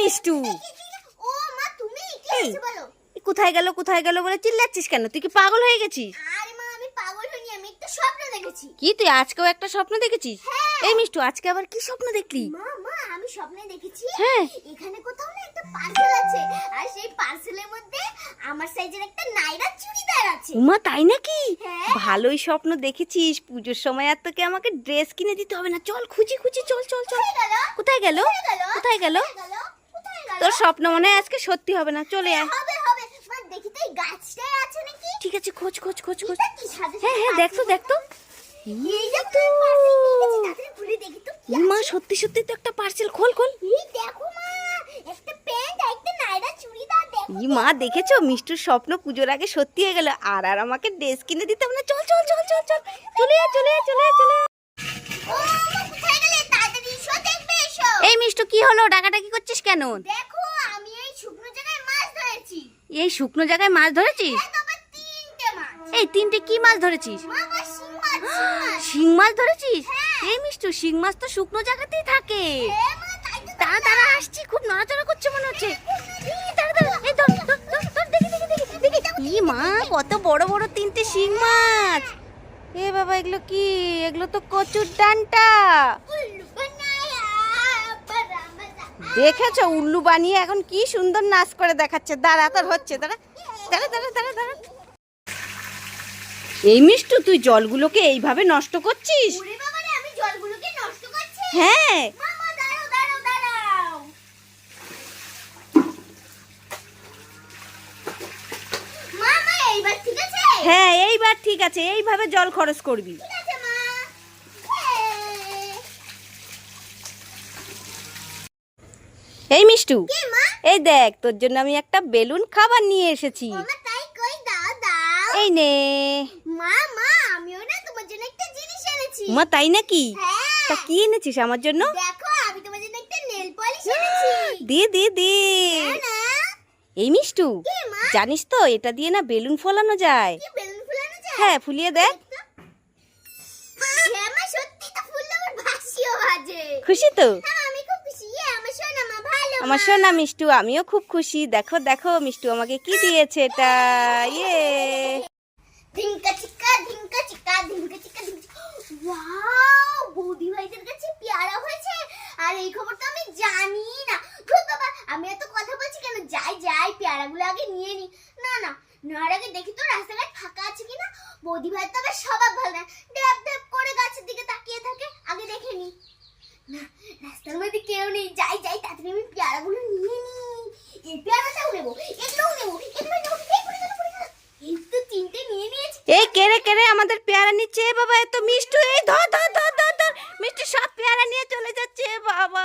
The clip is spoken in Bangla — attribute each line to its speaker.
Speaker 1: মিষ্টু।
Speaker 2: ও মা তুমি কি
Speaker 1: এই।
Speaker 2: বলো?
Speaker 1: এ কোথায় গেল কোথায় গেল বলে চিল্লাচ্ছিস কেন? তুই কি পাগল হয়ে গেছিস?
Speaker 2: আরে মা আমি পাগল হইনি আমি একটা স্বপ্ন দেখেছি।
Speaker 1: কি তুই আজকেও একটা স্বপ্ন দেখেছিস?
Speaker 2: হ্যাঁ।
Speaker 1: এই মিষ্টু আজকে আবার কি স্বপ্ন দেখলি?
Speaker 2: মা মা আমি স্বপ্নে দেখেছি
Speaker 1: হ্যাঁ।
Speaker 2: এখানে কোথাও না একটা পার্সেল আছে। আর সেই পার্সেলের মধ্যে আমার সাইজের একটা নাইরা চুড়িদার আছে।
Speaker 1: উমা তাই নাকি?
Speaker 2: হ্যাঁ।
Speaker 1: ভালোই স্বপ্ন দেখেছিস। পুজোর সময় আর তোকে আমাকে ড্রেস কিনে দিতে হবে না। চল খুঁজি খুঁজি চল চল চল।
Speaker 2: কোথায় গেল?
Speaker 1: কোথায় গেল? তোর স্বপ্ন মনে হয় আজকে সত্যি হবে না। চলে আয়।
Speaker 2: হবে হবে। মা দেখি তো এই গাছটায় আছে নাকি?
Speaker 1: ঠিক আছে খোঁজ খোঁজ খোঁজ খোঁজ। হ্যাঁ হ্যাঁ
Speaker 2: সাদা
Speaker 1: দেখ তো দেখ তো।
Speaker 2: এই যে পার্সেল নিয়ে গেছি তাড়াতাড়ি খুলে দেখি তো কি
Speaker 1: ই মা সত্যি সত্যি তো একটা পার্সেল খোল খোল।
Speaker 2: মা
Speaker 1: দেখেছ? মিষ্টুর স্বপ্ন পুজোর আগে সত্যি হয়ে গেল। আর আর আমাকে ড্রেস কিনে দিতে হবে না। চল চল চল চল চল। চলে চলে চলে চলে আয়।
Speaker 2: ও মা কোথায় গেলে তাড়াতাড়ি এসো দেখবে এসো
Speaker 1: এই কি হলো? ডাকাডাকি করছিস কেন?
Speaker 2: দেখো আমি এই শুকনো জায়গায় মাছ ধরেছি।
Speaker 1: এই শুকনো জায়গায় মাছ ধরেছিস?
Speaker 2: এই তিনটে
Speaker 1: কি মাছ ধরেছিস?
Speaker 2: শিং মাছ
Speaker 1: ধরেছিস?
Speaker 2: হ্যাঁ।
Speaker 1: এই মিষ্টু শিং মাছ তো শুকনো জায়গাতেই থাকে।
Speaker 2: হ্যাঁ তো
Speaker 1: তারা তারা আসছি। খুব নড়াচড়া করছে মনে হচ্ছে। ই মা কত বড় বড় তিনটে শিং মাছ। এ বাবা এগুলো কি? এগুলো তো কচুর ডান্টা। দেখেছ? উল্লু বানিয়ে এখন কি সুন্দর নাচ করে দেখাচ্ছে। দাঁড়া তোর হচ্ছে দাঁড়া। দাঁড়া দাঁড়া দাঁড়া দাঁড়া। এই মিষ্টু তুই জলগুলোকে এইভাবে নষ্ট করছিস?
Speaker 2: ওরে বাবা রে আমি জলগুলোকে নষ্ট করছি?
Speaker 1: হ্যাঁ।
Speaker 2: মামা দাঁড়াও দাঁড়াও দাঁড়াও। মামা এইবার ঠিক আছে?
Speaker 1: হ্যাঁ এইবার ঠিক আছে। এইভাবে জল খরচ করবি
Speaker 2: ঠিক আছে মা হ্যাঁ।
Speaker 1: এই মিষ্টু এই দেখ তোর জন্য আমি একটা বেলুন খাবার নিয়ে এসেছি। এই নে।
Speaker 2: মা
Speaker 1: তাই নাকি?
Speaker 2: হ্যাঁ।
Speaker 1: তা কি এনেছিস আমার জন্য? দে দে দে। এই মিষ্টু জানিস তো এটা দিয়ে না বেলুন ফলানো যায়। হ্যাঁ ফুলিয়ে দেখ।
Speaker 2: হ্যাঁ
Speaker 1: খুশি তো
Speaker 2: হ্যাঁ আমি খুব খুশি ইয়ে, আমার সোনা মা ভালো
Speaker 1: আমার। সোনা মিষ্টু, আমিও খুব খুশি। দেখো দেখো, মিষ্টু আমাকে কি দিয়েছে এটা। ইয়ে।
Speaker 2: ধিঙ্কা চিক্কা ধিঙ্কা চিক্কা ধিঙ্কা চিক্কা ধিঙ্কা ওয়াও, বৌদি ভাইদের কাছে পেয়ারা হয়েছে। আর এই খবরটা আমি জানি না। ধুর বাবা, আমি এত কথা বলছি কেন? যাই যাই, পেয়ারাগুলো আগে নিয়ে নি। না না, নেওয়ার আগে দেখি তো রাস্তাঘাট ফাঁকা আছে কিনা। বৌদি ভাই তো আবার স্বভাব ভালো না। ড্যাব ড্যাব করে গাছের দিকে তাকিয়ে থাকে। আগে দেখে নি। না রাস্তার মধ্যে কেউ নেই। যাই যাই, তাড়াতাড়ি আমি পেয়ারাগুলো নিয়ে নিই। এই পেয়ারাটাও নেব, এগুলোও নেব এই তো তিনটে নিয়ে নিয়েছি।
Speaker 1: এই কেড়ে কেড়ে আমাদের পেয়ারা নিচ্ছে? বাবা এত মিষ্টি, এই ধর ধর ধর ধর মিষ্টি সব পেয়ারা নিয়ে চলে যাচ্ছে বাবা।